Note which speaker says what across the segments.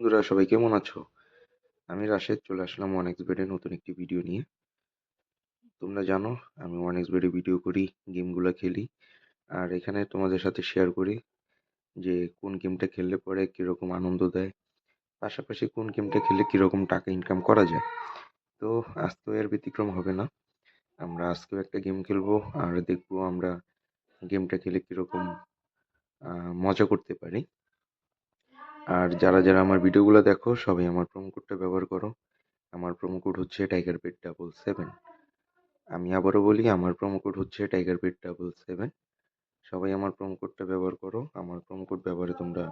Speaker 1: বন্ধুরা, সবাই কেমন আছো? আমি রাশেদ, চলে আসলাম ওয়ান এক্স বেডে নতুন একটি ভিডিও নিয়ে। তোমরা জানো, আমি ওয়ান এক্স বেডে ভিডিও করি গেমগুলো খেলি। আর এখানে তোমাদের সাথে শেয়ার করি যে কোন গেমটা খেললে পরে কীরকম আনন্দ দেয়। পাশাপাশি কোন গেমটা খেললে কীরকম টাকা ইনকাম করা যায়। তো আজ তো এর ব্যতিক্রম হবে না। আমরা আজকেও একটা গেম খেলব, আর দেখব আমরা গেমটা খেলে কীরকম মজা করতে পারি। আর যারা যারা আমার ভিডিওগুলো দেখো, সবাই আমার প্রোমো কোডটা ব্যবহার করো। আমার প্রোমো কোড হচ্ছে টাইগার পেট ডাবল সেভেন আমি আবারও বলি, আমার প্রোমো কোড হচ্ছে টাইগার পেট ডাবল সেভেন সবাই আমার প্রোমো কোডটা ব্যবহার করো। আমার প্রোমো কোড ব্যবহারে তোমরা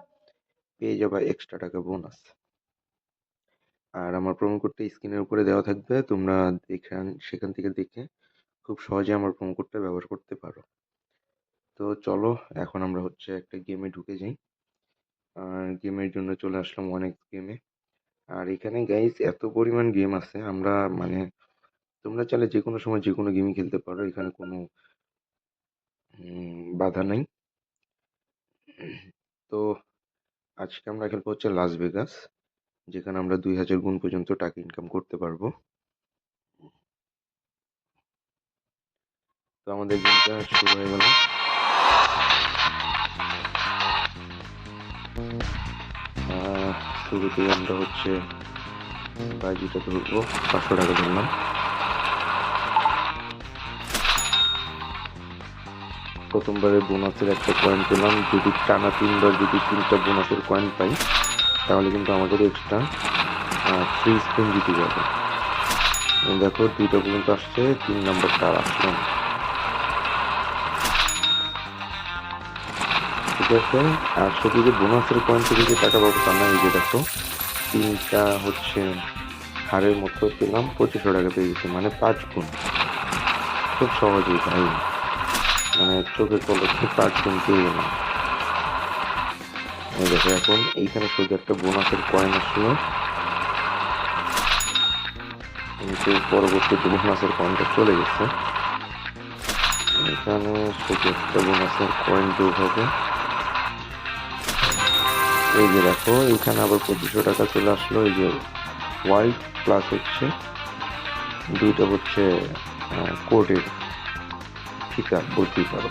Speaker 1: পেয়ে যাবা এক্সট্রা টাকা বোনাস আর আমার প্রোমো কোডটা স্ক্রিনের উপরে দেওয়া থাকবে। তোমরা এখান, সেখান থেকে দেখে খুব সহজে আমার প্রোমো কোডটা ব্যবহার করতে পারো। তো চলো, এখন আমরা হচ্ছে একটা গেমে ঢুকে যাই। গেমের জন্য চলে আসলাম অনেক গেমে আর এখানে গাইস এত পরিমাণ গেম আছে, আমরা মানে তোমরা চাইলে যে কোনো সময় যে কোনো গেমই খেলতে পারো, এখানে কোনো বাধা নাই। তো আজকে আমরা খেলব হচ্ছে লাস ভেগাস যেখানে আমরা দুই হাজার গুণ পর্যন্ত টাকা ইনকাম করতে পারব। তো আমাদের গেমটা শুরু হয়ে গেল। শুরুতেই আমরা হচ্ছে বাজিটা ধরবো, পাঁচশো টাকা ধরলাম প্রথমবারে বোনাসের একটা কয়েন পেলাম, যদি টানা তিনবার, যদি তিনটা বোনাসের কয়েন পাই, তাহলে কিন্তু আমাদের এক্সট্রা ফ্রি স্পিন দিতে যাবে। দেখো, দুইটা পর্যন্ত আসছে, তিন নাম্বারটা আর আছে আর শুধু যে বোনাসের পয়েন্ট থেকে যে টাকা পাবো তা না এই যে দেখো, তিনটা হচ্ছে হারের মতো পেলাম, পঁচিশশো টাকা পেয়ে গেছি মানে পাঁচ গুণ। খুব সহজেই ভাই। মানে চোখের পলকে পাঁচ গুণ পেয়ে গেলাম। দেখো, এখন এইখানে শুধু একটা বোনাসের কয়েন আসলো। কিন্তু পরবর্তীতে বোনাসের কয়েনটা চলে গেছে। এখানে শুধু একটা বোনাসের কয়েন যোগ হবে। এই যে দেখো, এখানে আবার পঁচিশশো টাকা চলে আসলো, এই যে হোয়াইট প্লাস হচ্ছে, দুইটা হচ্ছে কোডের ফিকা বলতেই পারো।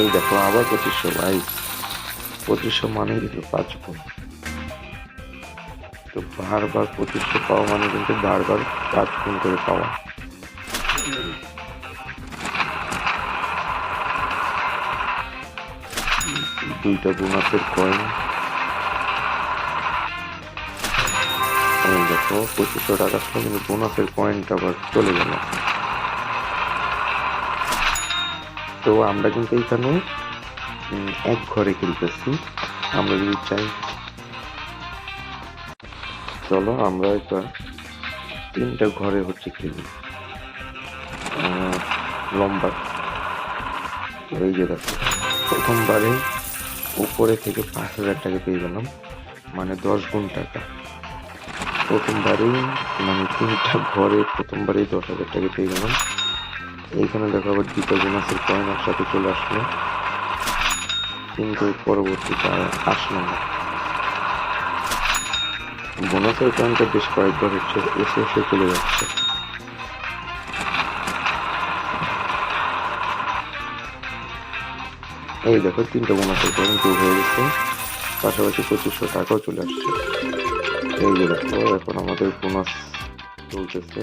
Speaker 1: এই দেখো, আবার পঁচিশশো, ভাই। পঁচিশশো মানে কিন্তু পাঁচ গুণ। তো বারবার পঁচিশশো পাওয়া মানে কিন্তু বারবার পাঁচ গুণ করে পাওয়া। দুইটা বোনাসের কয়েন দেখো পঁচিশশো টাকার ছিল কিন্তু বোনাসের কয়েনটা আবার চলে গেল তো আমরা কিন্তু এখানে এক ঘরে খেলতেছি আমরা যদি চাই চলো আমরা এবার তিনটা ঘরে হচ্ছে খেলি লম্বা এই যে দেখো প্রথমবারে উপরে থেকে পাঁচ হাজার টাকা পেয়ে গেলাম। মানে দশ গুণ টাকা। প্রথমবারেই মানে তিনটা ঘরে প্রথমবারেই দশ হাজার টাকা পেয়ে গেলাম। এইখানে দেখো আবার দুটো বোনাসের কয়েন একসাথে চলে আসলো। কিন্তু পরবর্তীতে আসলো না। বোনাসের কয়েনটা বেশ কয়েকবার হচ্ছে, এসে এসে চলে যাচ্ছে। এই দেখো, তিনটা বোনাসের কয়েন যোগ হয়ে গেছে। পাশাপাশি পঁচিশশো টাকাও চলে আসছে। এই যে দেখো, এখন আমাদের বোনাস চলতেছে।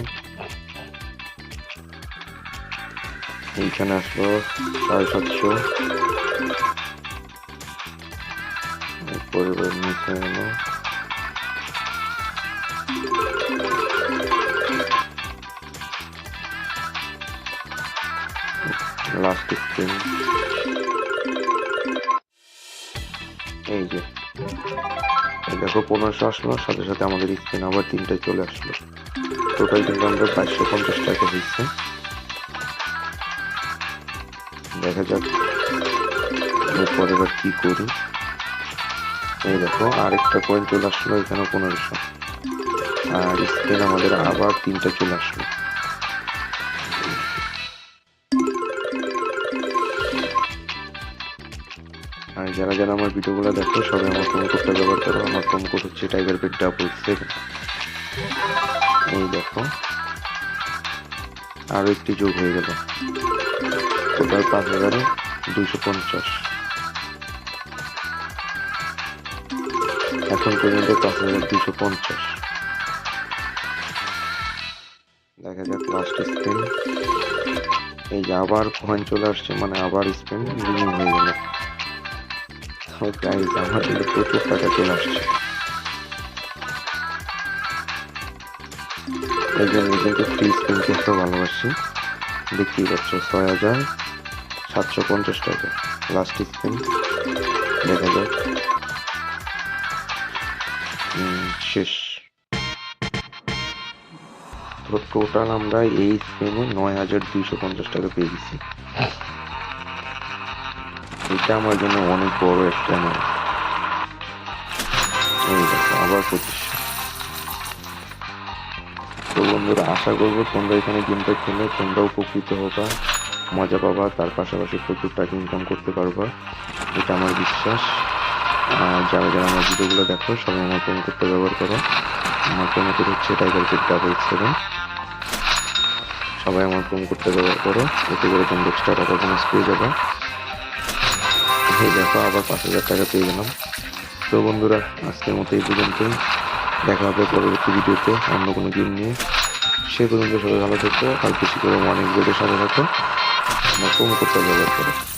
Speaker 1: এইখানে আসলো সাড়ে সাতশো। পরিবার লাস্ট এই যে দেখো, পনেরোশো আসলো, সাথে সাথে আমাদের স্ক্রিন আবার তিনটায় চলে আসলো। টোটাল কিন্তু আমাদের বাইশশো পঞ্চাশ টাকা হয়েছে। দেখা যাক এরপর এবার কি করি। এই দেখো, আরেকটা কয়েন চলে আসলো এখানে পনেরোশো। আর স্ক্রিন আমাদের আবার তিনটা চলে আসলো। যারা যারা আমার ভিডিওগুলো দেখো, সবাই আমার প্রোমো কোডটা ব্যবহার করো। আমার প্রোমো কোড হচ্ছে টাইগার পেট ডাবল সেভেন এই দেখো। আরও একটি যোগ হয়ে গেল। টোটাল পাঁচ হাজারে দুইশো পঞ্চাশ। এখন পর্যন্ত পাঁচ হাজার দুইশো পঞ্চাশ। দেখা যাক লাস্ট স্পিন এই যে আবার কয়েন চলে আসছে মানে আবার স্পিন রিমুভ হয়ে গেল। তো গাইজ আমার কিন্তু প্রচুর টাকা চলে আসছে। এই জন্য কিন্তু ফ্রি স্পিন করতে ভালোবাসি। দেখতেই পাচ্ছ ছয় হাজার সাতশো পঞ্চাশ টাকা। লাস্ট স্পিন দেখা যাক। শেষ। তো টোটাল আমরা এই স্পেনে নয় হাজার দুইশো পঞ্চাশ টাকা পেয়ে গেছি। এটা আমার জন্য অনেক বড় একটা দেখো, আবার তো বন্ধুরা, আশা করব তোমরা এখানে গেমটা খেলে, তোমরা উপকৃত হবা, মজা পাবা, তার পাশাপাশি প্রচুর টাকা ইনকাম করতে পারবা। এটা আমার বিশ্বাস। আর যারা যারা আমার ভিডিওগুলো দেখো, সবাই আমার ফোন করতে ব্যবহার করো। আমার কোড হচ্ছে টাইগার পেট ডাবল সেভেন সবাই আমার ফোন করতে ব্যবহার করো। এতে করে তোমরা এক্সট্রা টাকা বোনাস পেয়ে যাবে। এই দেখো, আবার পাঁচ হাজার টাকা পেয়ে গেলাম। তো বন্ধুরা, আজকের মতো এই পর্যন্তই। দেখা হবে পরবর্তী ভিডিওতে অন্য কোনো গেম নিয়ে। সে পর্যন্ত সবাই ভালো থাকতো আর বেশি করে অনেক বেড়ে সাথে থাকো। আমার ফোন করতে করো।